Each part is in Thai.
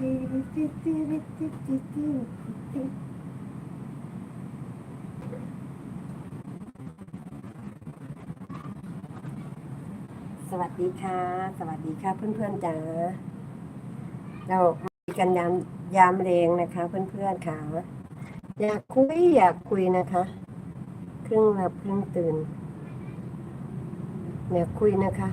สวัสดีค่ะ สวัสดีค่ะเพื่อนๆจ๋าเราคุยกันยามยามเรงนะคะ เพื่อนๆค่ะอยากคุยอยากคุยนะคะ ครึ่งหลับครึ่งตื่นอยากคุยนะคะ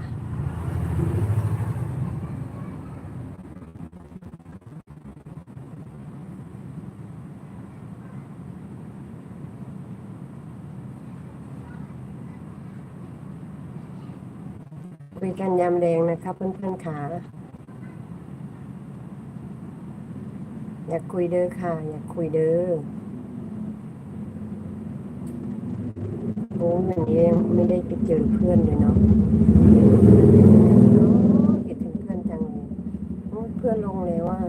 คุยกันยามแรงนะคะเพื่อนๆค่ะอยากคุยเด้อค่ะ อยากคุยเด้อโอ้วันนี้ยังไม่ได้ไปเจอเพื่อนเลยเนาะคิดถึงเพื่อนจังเลยเพื่อนลงเลยว่า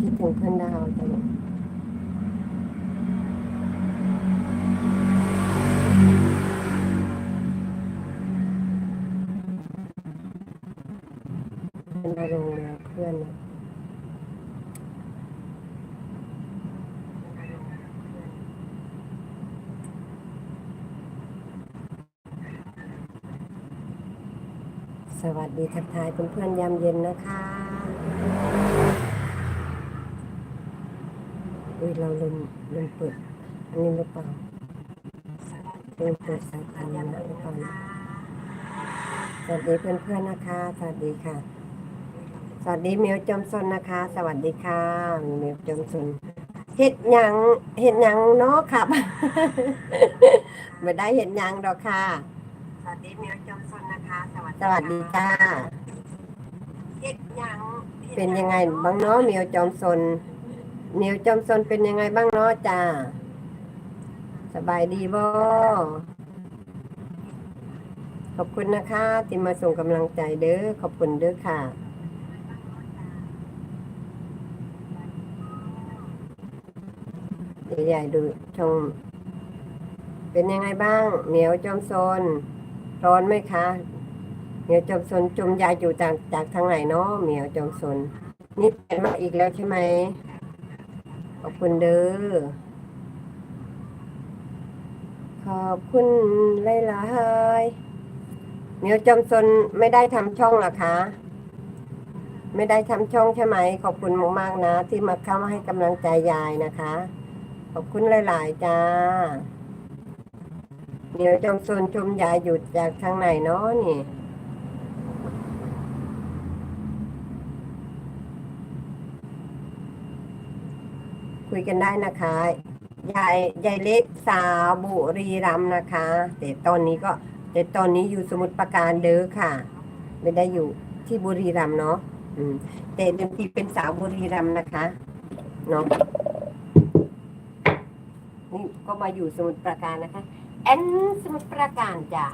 คิดถึงเพื่อนดาวจังเลย่นนะสวัสดีทักทายเพื่อนๆยามเย็นนะคะ อุ้ยเราลืมลืมเปิด อันนี้หรือเปล่าลืมเปิดสายพันธุ์นะหรือเปล่านสวัสดีเพื่อนๆนะคะ สวัสดีค่ะ สวัสดีเมียวจอมซนนะคะ สวัสดีค่ะเมียวจอมซนเห็ดหยังเห็ดหยังเนาะครับไม่ได้เห็ดหยังดอกค่ะ สวัสดีเมียวจอมซนนะคะ สวัสดีสวัสดีค่ะเห็ดหยังเป็นยังไงบ้างเนาะเมียวจอมซนเมียวจอมซนเป็นยังไงบ้างเนาะจ้าสบายดีบ่ขอบคุณนะคะ ที่มาส่งกำลังใจเด้อขอบคุณเด้อค่ะ ใหญ่ๆดูชม เป็นยังไงบ้าง เหมียวจอมโซน ร้อนไหมคะ เหมียวจอมโซนจมยายอยู่จากจากทางไหนเนาะเหมียวจอมโซนนี่เป็นมาอีกแล้วใช่ไหมขอบคุณเด้อขอบคุณหลายๆเหมียวจอมโซนไม่ได้ทำช่องหรอคะไม่ได้ทำช่องใช่ไหม ขอบคุณมากๆนะ ที่มาเข้ามาให้กำลังใจยายนะคะ ขอบคุณหลาย ๆ จ้า เดี๋ยวจอมโซนชมยายอยู่จากทางไหนเนาะนี่คุยกันได้นะคะ ยาย ยายเล็กสาวบุรีรัมย์นะคะ แต่ตอนนี้ก็แต่ตอนนี้อยู่สมุทรปราการเด้อค่ะ ไม่ได้อยู่ที่บุรีรัมย์เนาะ อืม แต่เดิมทีเป็นสาวบุรีรัมย์นะคะ เนาะ ก็มาอยู่สมุทรปราการนะคะ แอนสมุทรปราการจ้า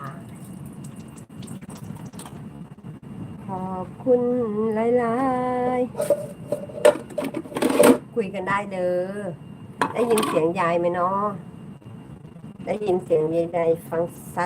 ขอบคุณหลายๆ คุยกันได้เด้อได้ยินเสียงยายไหมเนาะได้ยินเสียงยายในฟังซัด